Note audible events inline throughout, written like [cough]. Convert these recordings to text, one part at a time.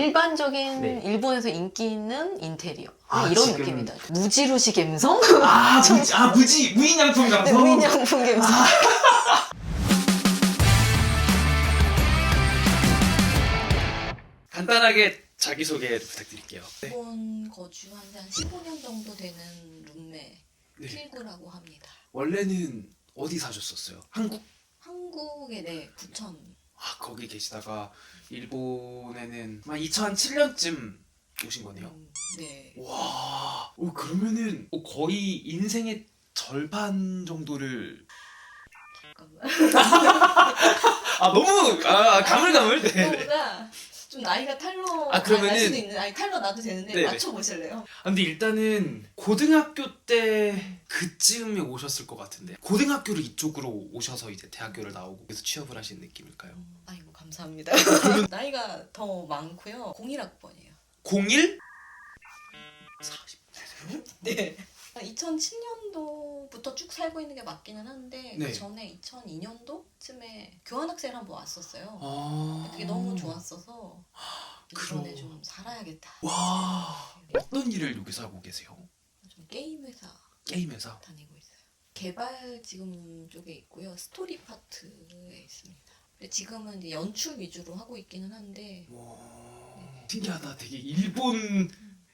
일반적인 네. 일본에서 인기 있는 인테리어 아, 이런 지금- 느낌이다. 무지루시 감성? 아, 무지, 아 무지 무인양품 네, 감성. 무인양품 감성. [laughs] 간단하게 자기 소개 부탁드릴게요. 네. 일본 거주한 지 한 15년 정도 되는 룸메 네. 필구라고 합니다. 원래는 어디 사셨었어요? 한국? 한국의 네 부천 아 거기 계시다가 일본에는 한 2007년쯤 오신 거네요. 음, 네. 와, 오, 그러면은 어, 거의 인생의 절반 정도를 잠깐만. [laughs] 아 너무 아 가물가물 네. 네. 좀 나이가 탈로 아, 그러면은- 날 수도 있는 아니 탈로 나도 되는데 네네. 맞춰 보실래요? 아, 근데 일단은 고등학교 때 그쯤에 오셨을 것 같은데 고등학교를 이쪽으로 오셔서 이제 대학교를 나오고 그래서 취업을 하신 느낌일까요? 아이고 감사합니다. [laughs] 나이가 더 많고요. 01학번이에요. 01? 40대세요? 네. 2007년도부터 쭉 살고 있는 게 맞기는 한데 네. 그 전에 2002년도쯤에 교환학생 을 한번 왔었어요. 아 그게 너무 좋았어서 그럼. 이번에 좀 살아야겠다. 와 어떤 일을 여기서 하고 계세요? 좀 게임 회사 게임 회사. 다니고 있어요. 개발 지금 쪽에 있고요. 스토리 파트에 있습니다. 근데 지금은 이제 연출 위주로 하고 있기는 한데 와 신기하다. 되게 일본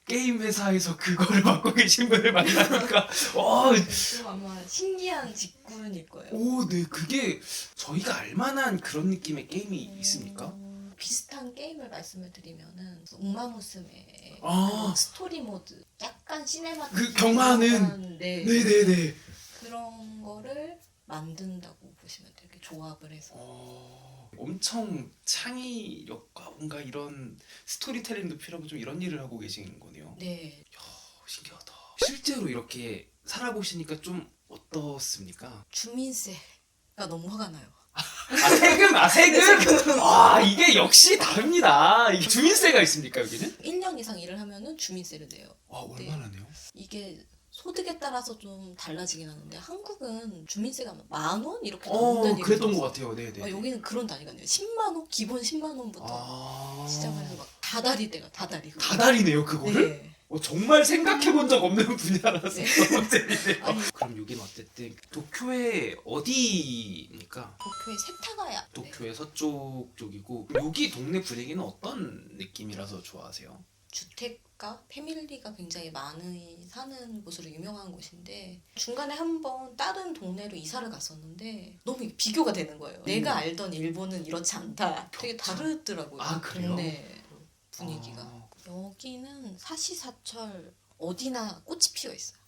게임 회사에서 그거를 [laughs] 맡고 계신 분을 만나니까 와좀 아마 신기한 직군일 거예요. 오, 네, 그게 저희가 알만한 그런 느낌의 게임이 있습니까? 음, 비슷한 게임을 말씀을 드리면은 웅마무스메 아. 스토리 모드 약간 시네마 그 경화하는? 네. 네네네. 그런 거를 만든다고 보시면 돼요. 이렇게 조합을 해서 어, 엄청 창의력과 뭔가 이런 스토리텔링도 필요하고 좀 이런 일을 하고 계신 거네요. 네 어, 신기하다. 실제로 이렇게 살아보시니까 좀 어떻습니까? 주민세가 너무 화가 나요. 아, 세금! 아, 세금! 아, 이게 역시 다릅니다. 이게 주민세가 있습니까, 여기는? 1년 이상 일을 하면은 주민세를 내요. 와, 얼마나 내요? 이게 소득에 따라서 좀 달라지긴 하는데 한국은 주민세가 만 원 이렇게 어, 나온다는 얘기 그랬던 들었어요. 것 같아요. 네 네. 어, 여기는 그런 단위가 아니에요. 10만 원 기본 10만 원부터 아. 시작을 해서 막 다달이 때가 다달이. 다달이네요, 그거를? 네. 어, 정말 생각해 본 적 없는 [laughs] 분야라서 네. 너무 재밌네요. 아니. 그럼 여긴 어쨌든 도쿄의 어디입니까? 도쿄의 세타가야. 네. 도쿄의 서쪽 쪽이고 여기 동네 분위기는 어떤 느낌이라서 좋아하세요? 주택가, 패밀리가 굉장히 많이 사는 곳으로 유명한 곳인데 중간에 한번 다른 동네로 이사를 갔었는데 너무 비교가 되는 거예요. 내가 알던 일본은 이렇지 않다. 되게. 다르더라고요. 아, 그래요? 동네 분위기가. 아, 여기는 사시사철 어디나 꽃이 피어 있어요.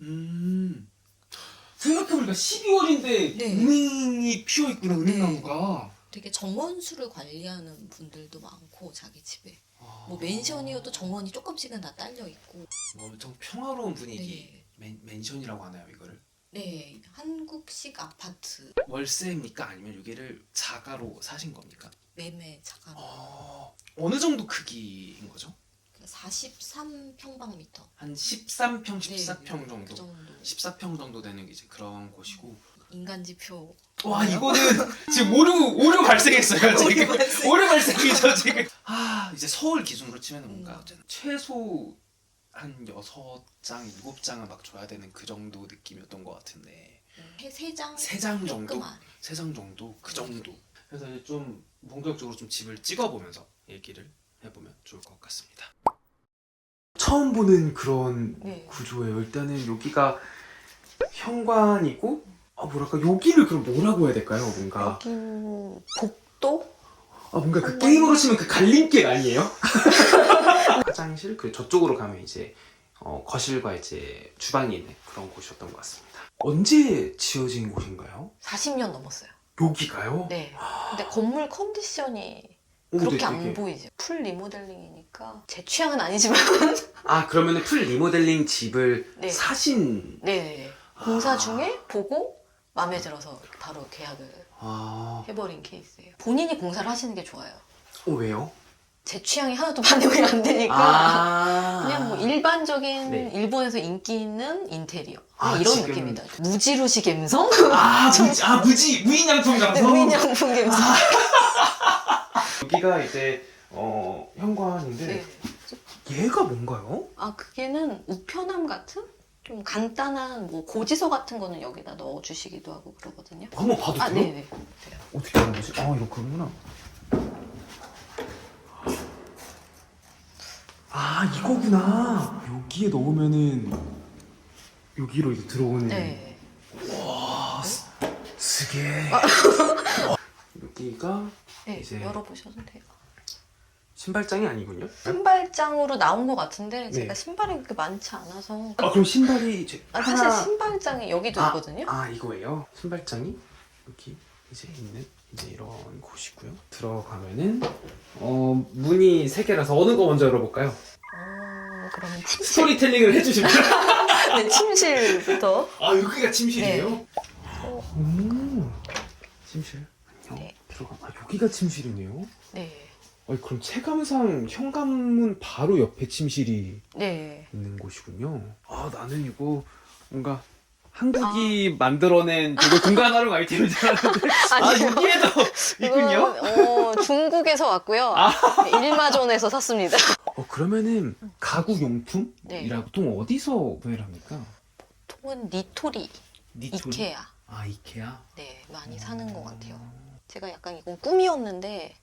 음. 생각해보니까 12월인데 네. 은행이 피어 있구나 네. 은행나무가. 되게 정원수를 관리하는 분들도 많고 자기 집에 아. 뭐 맨션이어도 정원이 조금씩은 다 딸려 있고 뭐 엄청 평화로운 분위기. 네, 맨, 맨션이라고 하나요 이거를? 네 한국식 아파트 월세입니까 아니면 여기를 자가로 사신 겁니까? 매매 자가로 어, 어느 정도 크기인 거죠? 43평방미터 한 13평, 네, 14평 그 정도. 정도 14평 정도 되는 이제 그런 곳이고. 인간지표 와 이거는 지금 오류 오류 발생했어요 지금 오류 발생. 오류 발생이죠 지금. 아 이제 서울 기준으로 치면 뭔가 음. 어쨌든 최소 한 여섯 장, 일곱 장을 막 줘야 되는 그 정도 느낌이었던 것 같은데 세장 세 장 정도, 세 장 정도 그 정도. 그래서 이제 좀 본격적으로 좀 집을 찍어보면서 얘기를 해보면 좋을 것 같습니다. 처음 보는 그런 네. 구조예요. 일단은 여기가 현관이고 아 뭐랄까 여기를 그럼 뭐라고 해야 될까요? 뭔가 여기는 복도? 아 뭔가 그. 게임으로 치면 그 갈림길 아니에요? [laughs] 화장실 그 저쪽으로 가면 이제 어, 거실과 이제 주방이 있는 그런 곳이었던 것 같습니다. 언제 지어진 곳인가요? 40년 넘었어요 여기가요? 네 근데 건물 컨디션이 오, 그렇게 네, 안 되게- 보이죠 풀 리모델링이니까 제 취향은 아니지만 [laughs] 아 그러면은 풀 리모델링 집을 네. 사신 네 공사 아. 중에 보고 마음에 들어서 바로 계약을 아 해버린 케이스예요 본인이 공사를 하시는 게 좋아요 어, 왜요? 제 취향이 하나도 반영이 안 되니까 아 그냥 뭐 일반적인 네. 일본에서 인기 있는 인테리어 아, 이런 지금- 느낌이다. 무지루시 감성? 아 [laughs] 무지 아 무지 무인양품 네, 감성 무인양품 감성. [laughs] 여기가 이제 어 현관인데 네. 얘가 뭔가요? 아 그게는 우편함 같은 좀 간단한 뭐 고지서 같은 거는 여기다 넣어 주시기도 하고 그러거든요. 한번 봐도 아 돼요? 네네. 어떻게 하는 거지? 아 이거 그거구나. 아 이거구나. 여기에 넣으면은 여기로 이제 들어오는. 네. 와 쓰게. 여기가 네 이제- 열어보셔도 돼요. 신발장이 아니군요. 신발장으로 나온 것 같은데 제가 네. 신발이 그렇게 많지 않아서 아 그럼 신발이 이제 아, 하나- 사실 신발장이 여기도 아, 있거든요. 아 이거예요. 신발장이 여기 이제 있는 이제 이런 곳이고요. 들어가면은 어 문이 세 개라서 어느 거 먼저 열어볼까요? 어, 그러면 침실. 스토리텔링을 해주시면. [laughs] 네, 침실부터. 아 여기가 침실이에요? 네. 오 침실 안녕 네. 들어가 아 여기가 침실이네요 네. 아니 그럼 체감상 현관문 바로 옆에 침실이 네. 있는 곳이군요 아 나는 이거 뭔가 한국이 만들어낸 되게 공간 활용 아이템인 줄 알았는데 [laughs] 아 아니요. 여기에도 있군요 이건, 어, 중국에서 왔고요. 네, 일마존에서 샀습니다. 어 그러면은 가구 용품이라고 네. 또 어디서 구매를 합니까? 통은 니토리, 니토리? 이케아. 아 이케아 네, 많이 사는 것 같아요. 제가 약간 이건 꿈이었는데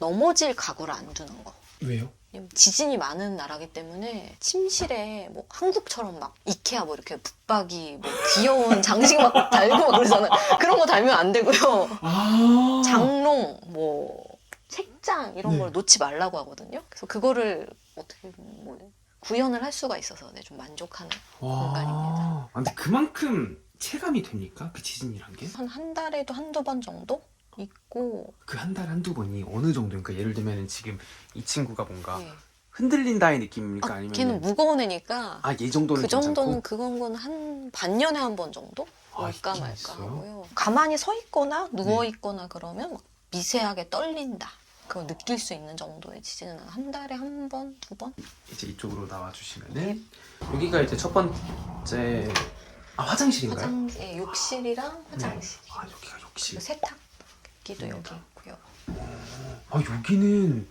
넘어질 가구를 안 두는 거. 왜요? 지진이 많은 나라기 때문에 침실에 뭐 한국처럼 막 이케아 뭐 이렇게 붙박이 뭐 귀여운 [laughs] 장식 막 달고 막 그러잖아요. 그런 거 달면 안 되고요. 아 장롱 뭐 책장 이런 네. 걸 놓지 말라고 하거든요. 그래서 그거를 어떻게 뭐 구현을 할 수가 있어서 네, 좀 만족하는 공간입니다. 아, 근데 그만큼 체감이 됩니까? 그 지진이란 게? 한 한 달에도 한두 번 정도 있고 그 한 달 한두 번이 어느 정도입니까? 예를 들면 지금 이 친구가 뭔가 네. 흔들린다의 느낌입니까? 아, 아니면 걔는 무거운 애니까 아, 이 정도는 그 정도는 괜찮고? 그건 건 한 반년에 한 번 정도 아, 올까 있긴 말까 있어요? 하고요. 가만히 서 있거나 누워 네. 있거나 그러면 막 미세하게 떨린다. 그거 느낄 수 있는 정도의 지진은 한 달에 한 번, 두 번? 이제 이쪽으로 나와 주시면은 네. 여기가 이제 첫 번째 아 화장실인가요? 화장, 예, 욕실이랑 화장실. 아 여기가 욕실. 그리고 세탁 기도 여기 있고요. 아 여기는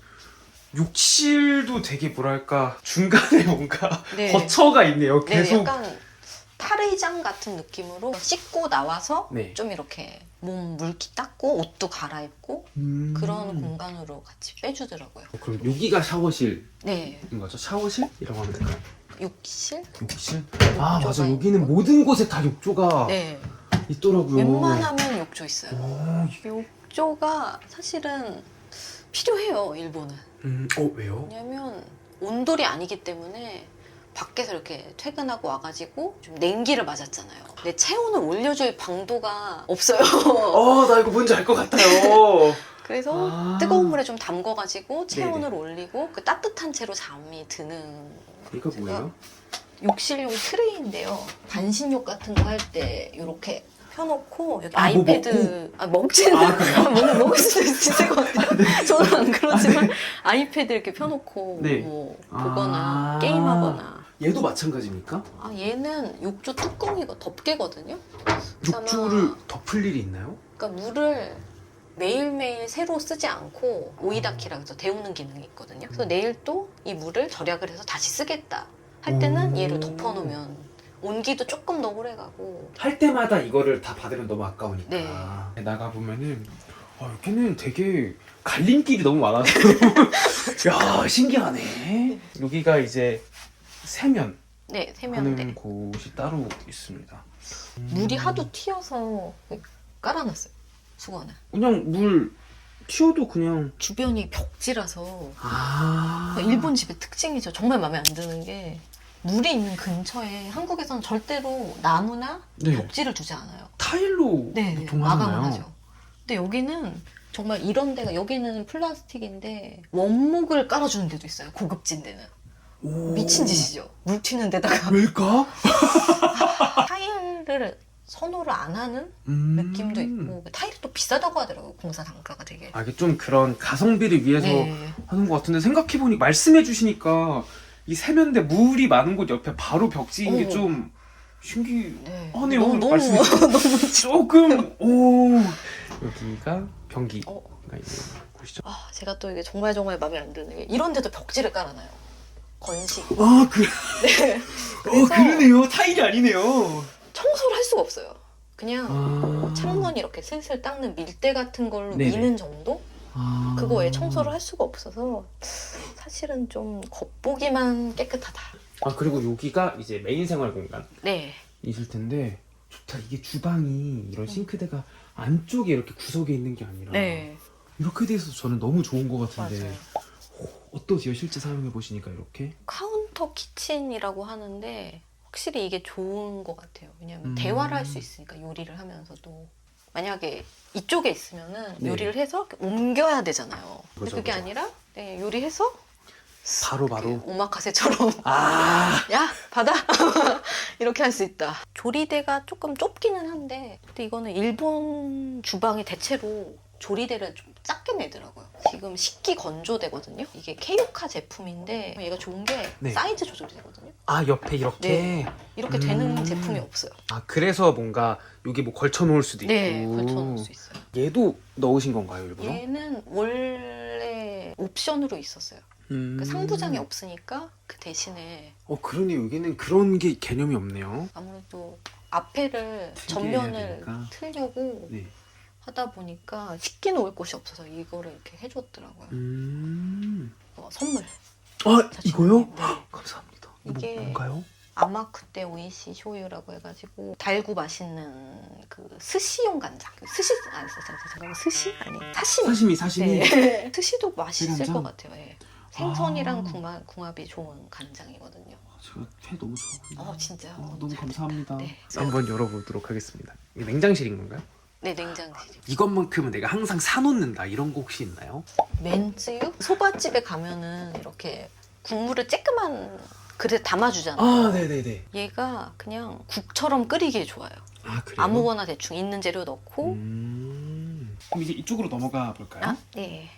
욕실도 되게 뭐랄까 중간에 뭔가 네. 거처가 있네요. 네, 계속 약간 탈의장 같은 느낌으로 씻고 나와서 네. 좀 이렇게 몸 물기 닦고 옷도 갈아입고 음. 그런 공간으로 같이 빼주더라고요. 그럼 여기가 샤워실인 네, 거죠? 샤워실이라고 하면 될까요? 욕실? 욕실? 아 맞아 욕조가 여기는. 모든 곳에 다 욕조가 네, 있더라고요. 웬만하면 욕조 있어요. 오, 욕조가 사실은 필요해요, 일본은. 음, 어 왜요? 왜냐면 온돌이 아니기 때문에 밖에서 이렇게 퇴근하고 와가지고 좀 냉기를 맞았잖아요. 내 체온을 올려줄 방도가 없어요. 어 나 이거 뭔지 알 것 같아요. [laughs] 그래서 아. 뜨거운 물에 좀 담궈가지고 체온을 네네. 올리고 그 따뜻한 채로 잠이 드는 이거 뭐예요? 욕실용 트레이인데요. 반신욕 같은 거 할 때 이렇게 펴놓고 여기 아, 뭐 아이패드 아, 먹지는 아, 그래요? 네. 먹, 먹을 수도 있을 것 같아요. 저는 안 그렇지만 아 이패드 이렇게 펴놓고 네. 뭐 보거나 아. 게임하거나 얘도 마찬가지입니까? 아 얘는 욕조 뚜껑이가 덮개거든요. 욕조를 덮을 일이 있나요? 그러니까 물을 매일매일 새로 쓰지 않고 오이다키라 해서 데우는 기능이 있거든요. 그래서 내일 또 이 물을 절약을 해서 다시 쓰겠다 할 때는 오. 얘를 덮어놓으면 온기도 조금 더 오래 가고. 할 때마다 이거를 다 받으면 너무 아까우니까. 네. 나가 보면은 아, 여기는 되게 갈림길이 너무 많아서. [laughs] 야 신기하네. 여기가 이제 세면. 네 하는 세면대 곳이 따로 있습니다. 물이 하도 튀어서 깔아놨어요 수건을. 그냥 물 튀어도 그냥 주변이 벽지라서 아. 일본 집의 특징이죠. 정말 마음에 안 드는 게 물이 있는 근처에 한국에서는 절대로 나무나 네. 벽지를 두지 않아요 타일로 네, 보통 마감을. 하죠. 근데 여기는 정말 이런 데가 여기는 플라스틱인데 원목을 깔아주는 데도 있어요. 고급진 데는 오. 미친 짓이죠. 물 튀는 데다가 왜일까? [laughs] 타일을 선호를 안 하는 음. 느낌도 있고 타일이 또 비싸다고 하더라고요. 공사 단가가 되게. 아 이게 좀 그런 가성비를 위해서 네. 하는 것 같은데 생각해 보니 말씀해 주시니까 이 세면대 물이 많은 곳 옆에 바로 벽지인 게 어. 좀 신기. 네. 아, 네, 너무 오늘 너무 말씀- [laughs] 너무 조금 오 여기가 변기가 어. 있는 곳이 보시죠. 아, 제가 또 이게 정말 정말 마음에 안 드는 게 이런 데도 벽지를 깔아놔요. 건식. 아, 그, [laughs] 네. 어, 그래서 그러네요. 타일이 아니네요. 청소를 할 수가 없어요. 그냥 아. 창문 이렇게 슬슬 닦는 밀대 같은 걸로 네네. 미는 정도? 아. 그거 외에 청소를 할 수가 없어서 사실은 좀 겉보기만 깨끗하다. 아, 그리고 여기가 이제 메인 생활 공간. 네. 있을 텐데 좋다. 이게 주방이 이런 싱크대가 안쪽에 이렇게 구석에 있는 게 아니라 네. 이렇게 돼 있어서 저는 너무 좋은 것 같은데 맞아요. 어떠세요? 실제 사용해 보시니까 이렇게? 카운터 키친이라고 하는데 확실히 이게 좋은 것 같아요. 왜냐하면 음. 대화를 할 수 있으니까 요리를 하면서도 만약에 이쪽에 있으면은 네. 요리를 해서 옮겨야 되잖아요. 근데 그죠, 그게 그죠. 아니라 네, 요리해서 바로 바로. 이렇게 오마카세처럼 아, [laughs] 야 받아 [laughs] 이렇게 할 수 있다. 조리대가 조금 좁기는 한데 근데 이거는 일본 주방이 대체로 조리대를 좀 작게 내더라고요. 지금 식기 건조대거든요. 이게 케이오카 제품인데 얘가 좋은 게 네. 사이즈 조절이 되거든요. 아 옆에 이렇게. 네. 이렇게 되는 음. 제품이 없어요. 아 그래서 뭔가 여기 뭐 걸쳐 놓을 수도 있고. 네, 걸쳐놓을 수 있어요. 얘도 넣으신 건가요, 일부러? 얘는 원래 옵션으로 있었어요. 음. 그 상부장이 없으니까 그 대신에 어 그러네요. 여기는 그런 게 개념이 없네요. 아무래도 앞에를 틀게 전면을 되니까. 틀려고 네. 하다 보니까 식기 놓을 곳이 없어서 이거를 이렇게 해줬더라고요. 음. 어, 선물. 아 이거요? 네. 감사합니다. 이거 이게- 뭔가요? 아마쿠테 오이시 쇼유라고 해가지고 달고 맛있는 그 스시용 간장. 그 스시 아니 잠깐 스시 아니 사시미. 사시미 사시미. 네. [laughs] 스시도 맛있을 간장? 것 같아요. 예. 생선이랑 아. 궁합, 궁합이 좋은 간장이거든요. 제가 회 너무 좋아합니다. 어 진짜. 어, 너무 잘 감사합니다. 네. 한번 열어보도록 하겠습니다. 이게 냉장실인 건가요? 네 냉장실. 이것만큼은 내가 항상 사놓는다 이런 거 혹시 있나요? 맨쯔유? 소바집에 가면은 이렇게 국물을 쬐끄만 그릇에 담아주잖아요. 아 네네네. 얘가 그냥 국처럼 끓이기에 좋아요. 아 그래요? 아무거나 대충 있는 재료 넣고. 음. 그럼 이제 이쪽으로 넘어가 볼까요? 아, 네.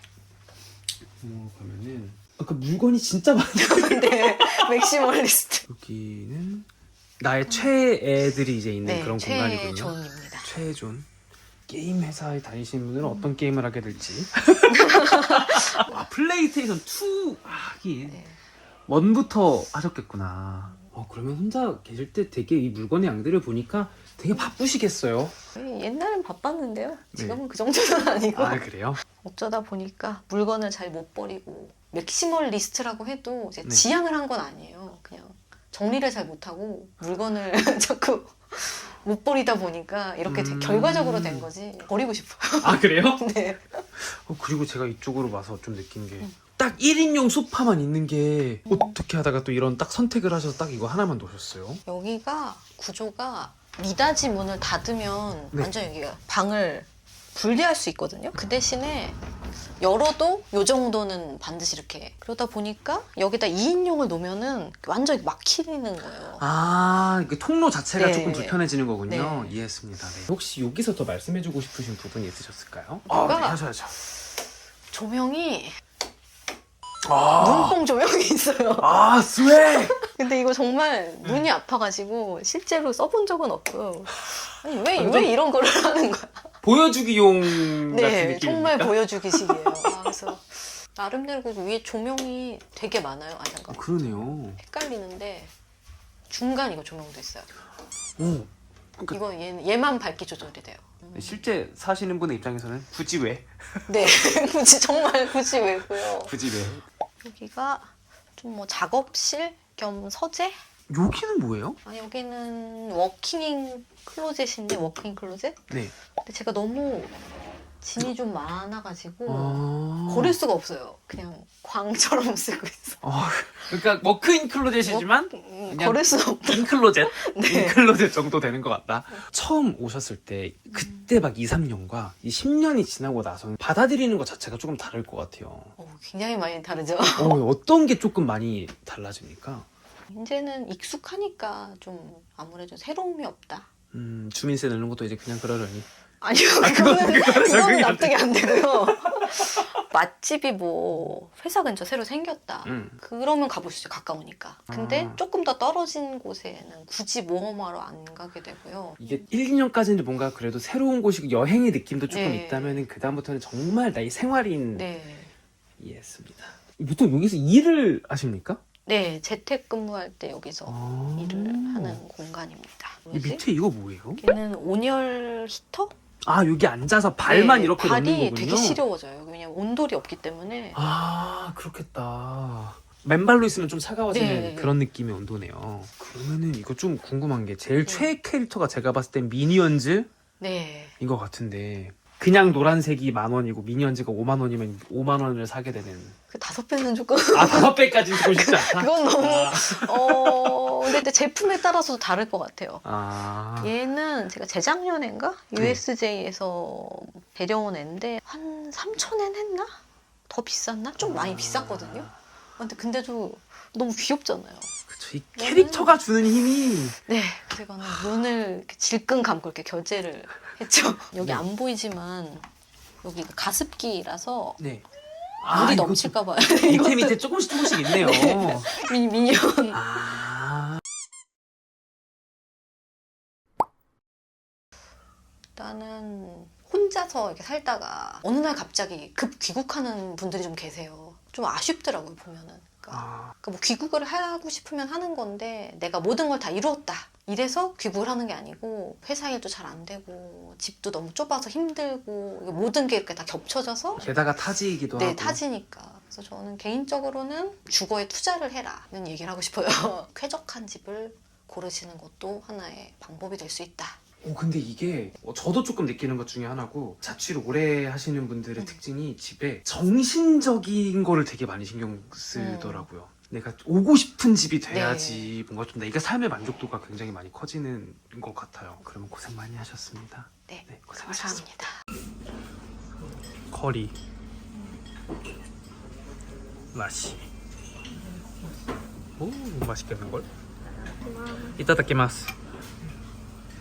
넘어가면은 아까 물건이 진짜 많아요. [laughs] 네. 맥시멀리스트. 여기는 나의 최애들이 이제 있는 네, 그런 공간이군요. 최존입니다. 최존. 게임 회사에 다니시는 분들은 어떤 게임을 하게 될지. [laughs] 아, 플레이스테이션 2 하긴 네. 원부터 하셨겠구나. 어, 그러면 혼자 계실 때 되게 이 물건의 양들을 보니까 되게 바쁘시겠어요. 옛날엔 바빴는데요. 네. 지금은 그 정도는 [laughs] 아니고. 아 그래요? 어쩌다 보니까 물건을 잘 못 버리고 맥시멀 리스트라고 해도 이제 네. 지향을 한 건 아니에요. 그냥 정리를 잘 못하고 물건을 [laughs] 자꾸 못 버리다 보니까 이렇게 되- 음. 결과적으로 된 거지. 버리고 싶어요. 아 그래요? [laughs] 네. 어, 그리고 제가 이쪽으로 와서 좀 느낀 게 음. 딱 1인용 소파만 있는 게 어떻게 하다가 또 이런 딱 선택을 하셔서 딱 이거 하나만 놓으셨어요? 여기가 구조가 미닫이 문을 닫으면 네. 완전 여기가 방을 분리할 수 있거든요. 그 대신에 열어도 요 정도는 반드시 이렇게 그러다 보니까 여기다 2인용을 놓으면은 완전 막히는 거예요. 아, 그 통로 자체가 네. 조금 불편해지는 거군요. 네. 이해했습니다. 네. 혹시 여기서 더 말씀해주고 싶으신 부분이 있으셨을까요? 아? 네, 하셔야죠. 조명이 아, 눈뽕 조명이 있어요. 아, 스웨! [laughs] 근데 이거 정말 눈이 아파가지고 실제로 써본 적은 없고 아니 왜, 완전- 왜 이런 거를 하는 거야? 보여주기용 같은 네, 느낌. 정말 보여주기식이에요. 아, 그래서 나름대로 그 위에 조명이 되게 많아요. 아 잠깐 어, 그러네요. 헷갈리는데 중간 이거 조명도 있어요. 오. 그- 이거 얘, 얘만 밝기 조절이 돼요. 음. 실제 사시는 분의 입장에서는 굳이 왜? 네, [laughs] 굳이 정말 굳이 왜고요. 굳이 왜? 여기가 좀 뭐 작업실 겸 서재? 여기는 뭐예요? 아, 여기는 워킹 클로젯인데 워킹 클로젯? 네. 근데 제가 너무 짐이 좀 많아가지고 아. 버릴 수가 없어요. 그냥 광처럼 [laughs] 쓰고 있어. 아, 그러니까 워크인 클로젯이지만 음, 그냥- 버릴 수 없다. 인클로젯? [laughs] 네. 인클로젯 정도 되는 것 같다. 처음 오셨을 때 그때 막 2, 3년과 이 10년이 지나고 나서는 받아들이는 것 자체가 조금 다를 것 같아요. 어, 굉장히 많이 다르죠. 어, 어떤 게 조금 많이 달라집니까? 이제는 익숙하니까 좀 아무래도 새로움이 없다. 음, 주민세 내는 것도 이제 그냥 그러려니. 아니요, 아, 그건- 그거는, 그거는 그거는 적응이 안 납득이 안 되고요. [laughs] 맛집이 뭐 회사 근처 새로 생겼다. 음. 그러면 가보시죠 가까우니까. 근데 아. 조금 더 떨어진 곳에는 굳이 모험하러 안 가게 되고요. 이게 1, 2년까지는 뭔가 그래도 새로운 곳이고 여행의 느낌도 조금 네. 있다면은 그 다음부터는 정말 나의 생활인 네. 이해했습니다. 보통 여기서 일을 하십니까? 네, 재택근무할 때 여기서 아. 일을 하는 공간입니다. 이 뭐지? 밑에 이거 뭐예요? 여기는 온열 히터? 아 여기 앉아서 발만 네, 이렇게 발이 넣는 거군요. 되게 시려워져요. 왜냐면 온돌이 없기 때문에. 아 그렇겠다. 맨발로 있으면 좀 차가워지는 네. 그런 느낌의 온도네요. 그러면은 이거 좀 궁금한 게 제일 네. 최애 캐릭터가 제가 봤을 땐 미니언즈인 네. 것 같은데 그냥 노란색이 만 원이고 미니언즈가 5만 원이면 5만 원을 사게 되는. 그 다섯 배는 조금. 아 다섯 배까지 주고 싶지 않다. 그건 너무. 아, 어, 근데, 근데 제품에 따라서도 다를 것 같아요. 아. 얘는 제가 재작년인가? 네. USJ에서 데려온 애인데, 한 3,000엔 했나? 더 비쌌나? 좀 많이 아. 비쌌거든요. 근데, 근데도 너무 귀엽잖아요. 그쵸. 이 캐릭터가 주는 힘이 네, 그래서 이거는 눈을 이렇게 질끈 감고 이렇게 결제를 했죠. 여기 네. 안 보이지만 여기 가습기라서 네. 물이 이거 넘칠까 봐요. 밑에 밑에 조금씩 조금씩 있네요. 미, 미니언. 아. 일단은 혼자서 이렇게 살다가 어느 날 갑자기 급 귀국하는 분들이 좀 계세요. 좀 아쉽더라고요 보면은. 그러니까, 아. 그러니까 뭐 귀국을 하고 싶으면 하는 건데 내가 모든 걸 다 이루었다. 이래서 귀국을 하는 게 아니고 회사 일도 잘 안 되고 집도 너무 좁아서 힘들고 모든 게 이렇게 다 겹쳐져서 게다가 타지이기도 네, 하고. 타지니까. 그래서 저는 개인적으로는 주거에 투자를 해라는 얘기를 하고 싶어요. [laughs] 쾌적한 집을 고르시는 것도 하나의 방법이 될 수 있다. 오 근데 이게 어, 저도 조금 느끼는 것 중에 하나고 자취를 오래 하시는 분들의 음. 특징이 집에 정신적인 거를 되게 많이 신경 쓰더라고요. 내가 오고 싶은 집이 돼야지 뭔가 좀 내가 삶의 만족도가 굉장히 많이 커지는 것 같아요. 그러면 고생 많이 하셨습니다. 네, 고생하셨습니다. 감사합니다. 커리 맛이 오 맛있겠는걸? 이따 닦기마스